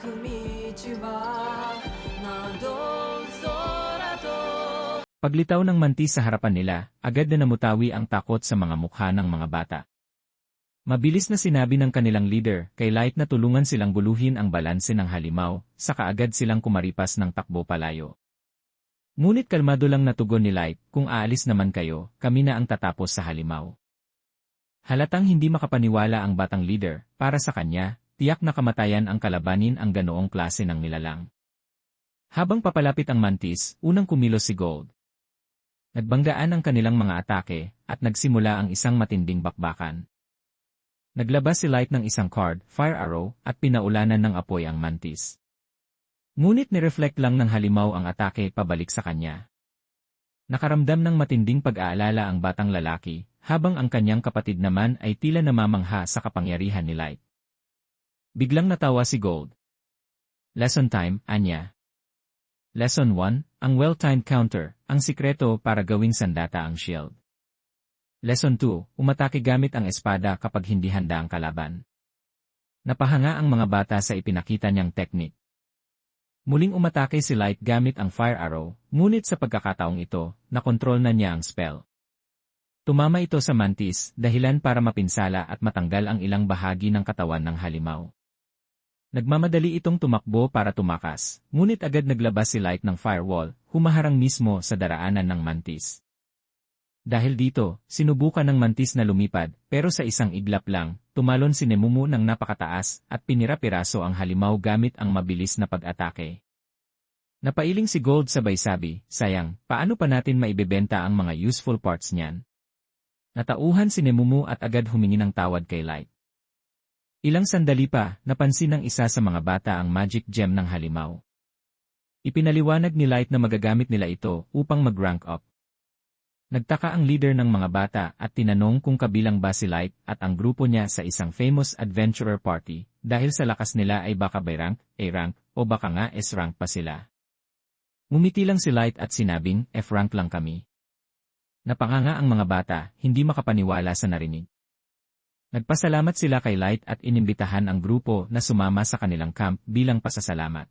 く道は窓空と Paglitaw ng mantis sa harapan nila, agad na namutawi ang takot sa mga mukha ng mga bata. Mabilis na sinabi ng kanilang leader kay Light na tulungan silang guluhin ang balanse ng halimaw, saka agad silang kumaripas ng takbo palayo. Ngunit kalmado lang natugon ni Light, kung aalis naman kayo, kami na ang tatapos sa halimaw. Halatang hindi makapaniwala ang batang leader, para sa kanya, tiyak na kamatayan ang kalabanin ang ganoong klase ng nilalang. Habang papalapit ang mantis, unang kumilos si Gold. Nagbanggaan ang kanilang mga atake, at nagsimula ang isang matinding bakbakan. Naglabas si Light ng isang card, fire arrow, at pinaulanan ng apoy ang mantis. Ngunit nireflect lang ng halimaw ang atake pabalik sa kanya. Nakaramdam ng matinding pag-aalala ang batang lalaki, habang ang kanyang kapatid naman ay tila namamangha sa kapangyarihan ni Light. Biglang natawa si Gold. Lesson time, Anya. Lesson 1, ang well-timed counter, ang sikreto para gawing sandata ang shield. Lesson 2, umatake gamit ang espada kapag hindi handa ang kalaban. Napahanga ang mga bata sa ipinakita niyang teknik. Muling umatake si Light gamit ang fire arrow, ngunit sa pagkakataong ito, nakontrol na niya ang spell. Tumama ito sa mantis, dahilan para mapinsala at matanggal ang ilang bahagi ng katawan ng halimaw. Nagmamadali itong tumakbo para tumakas, ngunit agad naglabas si Light ng firewall, humaharang mismo sa daraanan ng mantis. Dahil dito, sinubukan ng mantis na lumipad, pero sa isang iglap lang, tumalon si Nemumu ng napakataas at pinira-piraso ang halimaw gamit ang mabilis na pag-atake. Napailing si Gold sabay sabi, sayang, paano pa natin maibebenta ang mga useful parts niyan? Natauhan si Nemumu at agad humingi ng tawad kay Light. Ilang sandali pa, napansin ng isa sa mga bata ang magic gem ng halimaw. Ipinaliwanag ni Light na magagamit nila ito upang mag-rank up. Nagtaka ang leader ng mga bata at tinanong kung kabilang ba si Light at ang grupo niya sa isang famous adventurer party dahil sa lakas nila ay baka by rank, A rank, o baka nga S rank pa sila. Ngumiti lang si Light at sinabing, F rank lang kami. Napanganga ang mga bata, hindi makapaniwala sa narinig. Nagpasalamat sila kay Light at inimbitahan ang grupo na sumama sa kanilang camp bilang pasasalamat.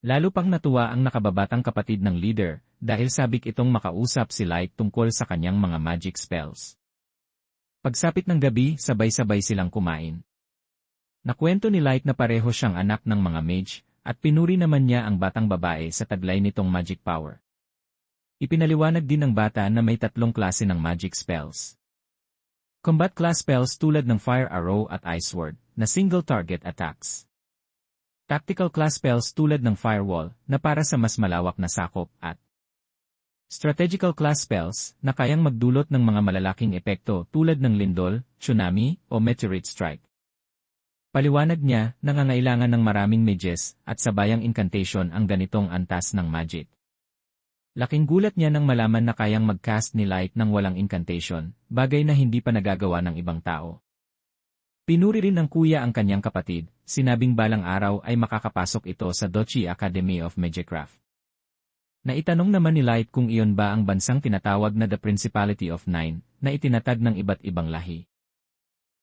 Lalo pang natuwa ang nakababatang kapatid ng leader dahil sabik itong makausap si Light tungkol sa kanyang mga magic spells. Pagsapit ng gabi, sabay-sabay silang kumain. Nakwento ni Light na pareho siyang anak ng mga mage at pinuri naman niya ang batang babae sa taglay nitong magic power. Ipinaliwanag din ng bata na may tatlong klase ng magic spells. Combat class spells tulad ng Fire Arrow at Ice Sword, na single target attacks. Tactical class spells tulad ng Firewall, na para sa mas malawak na sakop, at Strategical class spells, na kayang magdulot ng mga malalaking epekto tulad ng lindol, tsunami, o meteorite strike. Paliwanag niya, nangangailangan ng maraming mages, at sabayang incantation ang ganitong antas ng magic. Laking gulat niya nang malaman na kayang mag-cast ni Light ng walang incantation, bagay na hindi pa nagagawa ng ibang tao. Pinuri rin ng kuya ang kanyang kapatid, sinabing balang araw ay makakapasok ito sa Dochi Academy of Magicraft. Naitanong naman ni Light kung iyon ba ang bansang tinatawag na The Principality of Nine, na itinatag ng iba't ibang lahi.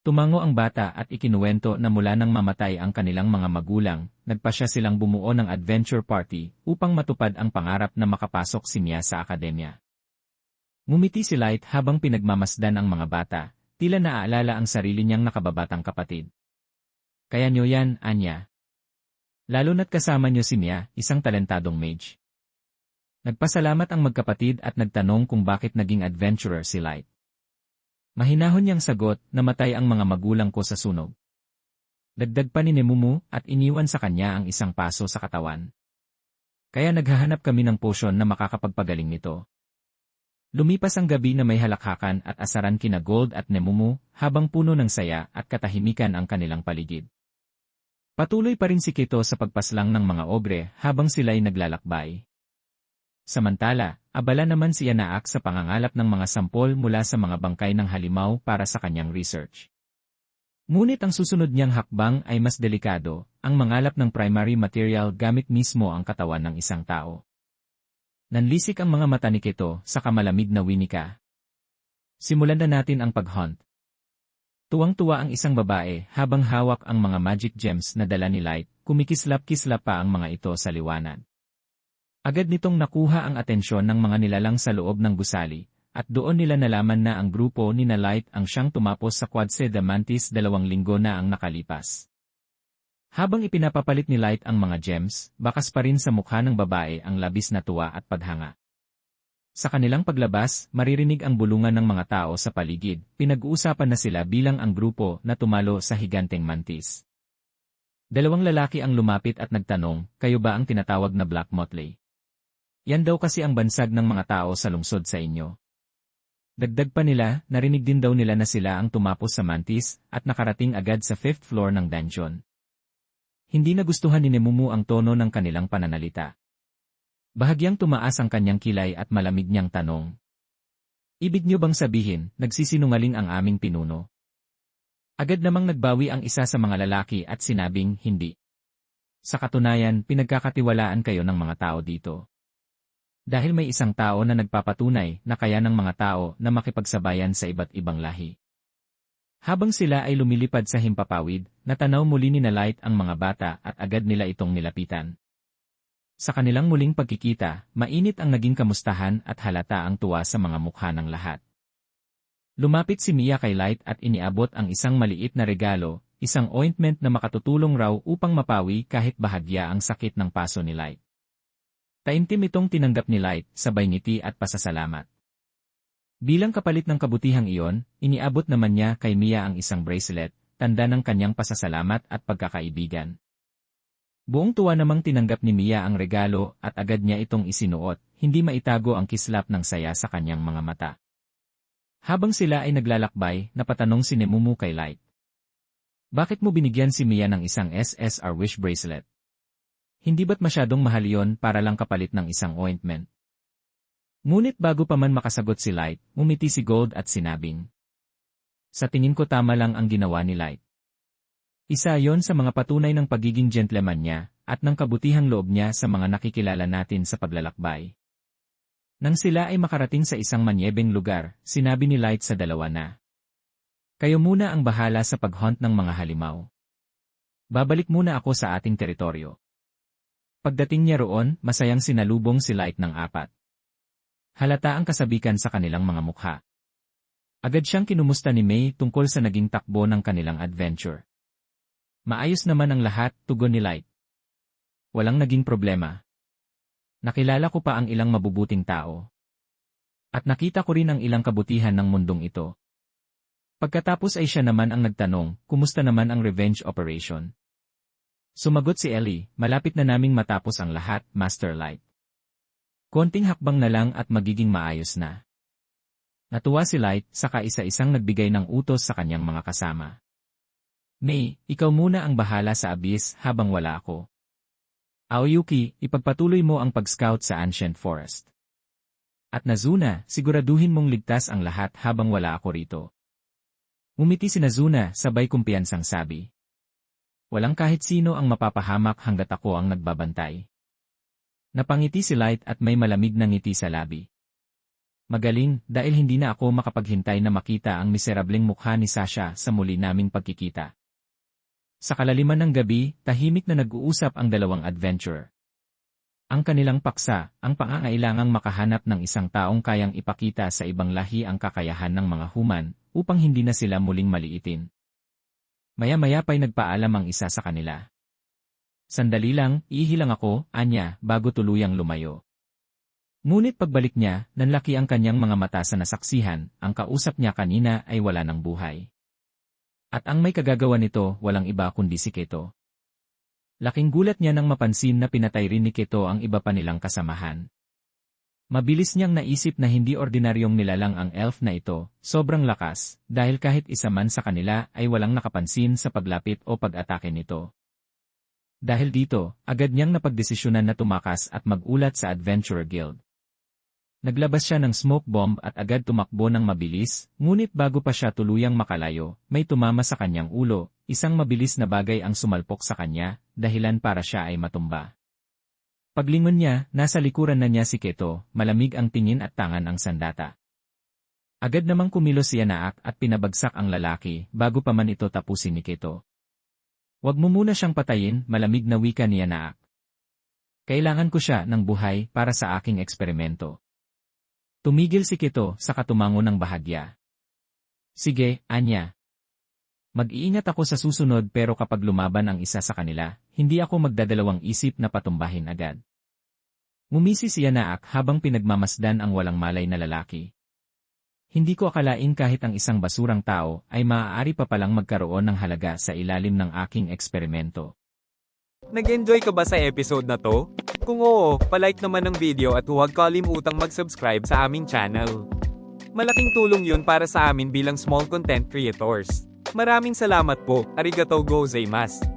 Tumango ang bata at ikinuwento na mula nang mamatay ang kanilang mga magulang, nagpasya silang bumuo ng adventure party upang matupad ang pangarap na makapasok si Mia sa akademya. Ngumiti si Light habang pinagmamasdan ang mga bata, tila naaalala ang sarili niyang nakababatang kapatid. Kaya niyo yan, Anya. Lalo na't kasama niyo si Mia, isang talentadong mage. Nagpasalamat ang magkapatid at nagtanong kung bakit naging adventurer si Light. Mahinahon niyang sagot, namatay ang mga magulang ko sa sunog. Dagdag pa ni Nemumu at iniwan sa kanya ang isang paso sa katawan. Kaya naghahanap kami ng potion na makakapagpagaling nito. Lumipas ang gabi na may halakhakan at asaran kina Gold at Nemumu habang puno ng saya at katahimikan ang kanilang paligid. Patuloy pa rin si Kito sa pagpaslang ng mga ogre habang sila'y naglalakbay. Samantala, abala naman si Yanaak sa pangangalap ng mga sampol mula sa mga bangkay ng halimaw para sa kanyang research. Ngunit ang susunod niyang hakbang ay mas delikado, ang mangalap ng primary material gamit mismo ang katawan ng isang tao. Nanlisik ang mga mata ni Kito sa kamalamig na winika. Simulan na natin ang pag-hunt. Tuwang-tuwa ang isang babae habang hawak ang mga magic gems na dala ni Light, kumikislap-kislap pa ang mga ito sa liwanag. Agad nitong nakuha ang atensyon ng mga nilalang sa loob ng gusali, at doon nila nalaman na ang grupo ni na Light ang siyang tumapos sa Quadse de Mantis dalawang linggo na ang nakalipas. Habang ipinapapalit ni Light ang mga gems, bakas pa rin sa mukha ng babae ang labis na tuwa at paghanga. Sa kanilang paglabas, maririnig ang bulungan ng mga tao sa paligid, pinag-uusapan na sila bilang ang grupo na tumalo sa higanteng mantis. Dalawang lalaki ang lumapit at nagtanong, kayo ba ang tinatawag na Black Motley? Yan daw kasi ang bansag ng mga tao sa lungsod sa inyo. Dagdag pa nila, narinig din daw nila na sila ang tumapos sa mantis at nakarating agad sa fifth floor ng dungeon. Hindi nagustuhan ni Nemumu ang tono ng kanilang pananalita. Bahagyang tumaas ang kanyang kilay at malamig niyang tanong. Ibig niyo bang sabihin, nagsisinungaling ang aming pinuno? Agad namang nagbawi ang isa sa mga lalaki at sinabing hindi. Sa katunayan, pinagkakatiwalaan kayo ng mga tao dito. Dahil may isang tao na nagpapatunay na kaya ng mga tao na makipagsabayan sa iba't ibang lahi. Habang sila ay lumilipad sa himpapawid, natanaw muli ni na Light ang mga bata at agad nila itong nilapitan. Sa kanilang muling pagkikita, mainit ang naging kamustahan at halata ang tuwa sa mga mukha ng lahat. Lumapit si Mia kay Light at iniabot ang isang maliit na regalo, isang ointment na makatutulong raw upang mapawi kahit bahagya ang sakit ng paso ni Light. Taimtim itong tinanggap ni Light, sabay ngiti at pasasalamat. Bilang kapalit ng kabutihang iyon, iniabot naman niya kay Mia ang isang bracelet, tanda ng kanyang pasasalamat at pagkakaibigan. Buong tuwa namang tinanggap ni Mia ang regalo at agad niya itong isinuot, hindi maitago ang kislap ng saya sa kanyang mga mata. Habang sila ay naglalakbay, napatanong si Nemumu kay Light. Bakit mo binigyan si Mia ng isang SSR wish bracelet? Hindi ba't masyadong mahal yon para lang kapalit ng isang ointment? Ngunit bago pa man makasagot si Light, umiti si Gold at sinabing. Sa tingin ko tama lang ang ginawa ni Light. Isa yon sa mga patunay ng pagiging gentleman niya at ng kabutihang loob niya sa mga nakikilala natin sa paglalakbay. Nang sila ay makarating sa isang manyebeng lugar, sinabi ni Light sa dalawa na, Kayo muna ang bahala sa paghunt ng mga halimaw. Babalik muna ako sa ating teritoryo. Pagdating niya roon, masayang sinalubong si Light ng apat. Halata ang kasabikan sa kanilang mga mukha. Agad siyang kinumusta ni May tungkol sa naging takbo ng kanilang adventure. Maayos naman ang lahat, tugon ni Light. Walang naging problema. Nakilala ko pa ang ilang mabubuting tao. At nakita ko rin ang ilang kabutihan ng mundong ito. Pagkatapos ay siya naman ang nagtanong, kumusta naman ang revenge operation? Sumagot si Ellie, malapit na naming matapos ang lahat, Master Light. Konting hakbang na lang at magiging maayos na. Natuwa si Light, saka isa-isang nagbigay ng utos sa kanyang mga kasama. May, ikaw muna ang bahala sa abyss habang wala ako. Aoyuki, ipagpatuloy mo ang pag-scout sa Ancient Forest. At Nazuna, siguraduhin mong ligtas ang lahat habang wala ako rito. Umiti si Nazuna, sabay kumpiyansang sabi. Walang kahit sino ang mapapahamak hanggat ako ang nagbabantay. Napangiti si Light at may malamig na ngiti sa labi. Magaling, dahil hindi na ako makapaghintay na makita ang miserableng mukha ni Sasha sa muli naming pagkikita. Sa kalaliman ng gabi, tahimik na nag-uusap ang dalawang adventurer. Ang kanilang paksa, ang pangangailangang makahanap ng isang taong kayang ipakita sa ibang lahi ang kakayahan ng mga human, upang hindi na sila muling maliitin. Maya-maya pa'y nagpaalam ang isa sa kanila. Sandali lang, ihilang ako, anya, bago tuluyang lumayo. Ngunit pagbalik niya, nanlaki ang kanyang mga mata sa nasaksihan, ang kausap niya kanina ay wala ng buhay. At ang may kagagawa nito, walang iba kundi si Keto. Laking gulat niya nang mapansin na pinatay rin ni Keto ang iba pa nilang kasamahan. Mabilis niyang naisip na hindi ordinaryong nilalang ang elf na ito, sobrang lakas, dahil kahit isa man sa kanila ay walang nakapansin sa paglapit o pag-atake nito. Dahil dito, agad niyang napagdesisyonan na tumakas at magulat sa Adventurer Guild. Naglabas siya ng smoke bomb at agad tumakbo ng mabilis, ngunit bago pa siya tuluyang makalayo, may tumama sa kanyang ulo, isang mabilis na bagay ang sumalpok sa kanya, dahilan para siya ay matumba. Paglingon niya, nasa likuran na niya si Keto, malamig ang tingin at tangan ang sandata. Agad namang kumilos si Yanaak at pinabagsak ang lalaki bago pa man ito tapusin ni Kito. Huwag mo muna siyang patayin, malamig na wika ni Yanaak. Kailangan ko siya ng buhay para sa aking eksperimento. Tumigil si Kito sa katumango ng bahagya. Sige, Anya. Mag-iingat ako sa susunod pero kapag lumaban ang isa sa kanila, hindi ako magdadalawang isip na patumbahin agad. Ngumisi si Yanaak habang pinagmamasdan ang walang malay na lalaki. Hindi ko akalain kahit ang isang basurang tao ay maaari pa palang magkaroon ng halaga sa ilalim ng aking eksperimento. Nag-enjoy ka ba sa episode na to? Kung oo, palike naman ng video at huwag kalimutang mag-subscribe sa aming channel. Malaking tulong yun para sa amin bilang small content creators. Maraming salamat po, arigatou gozaimasu.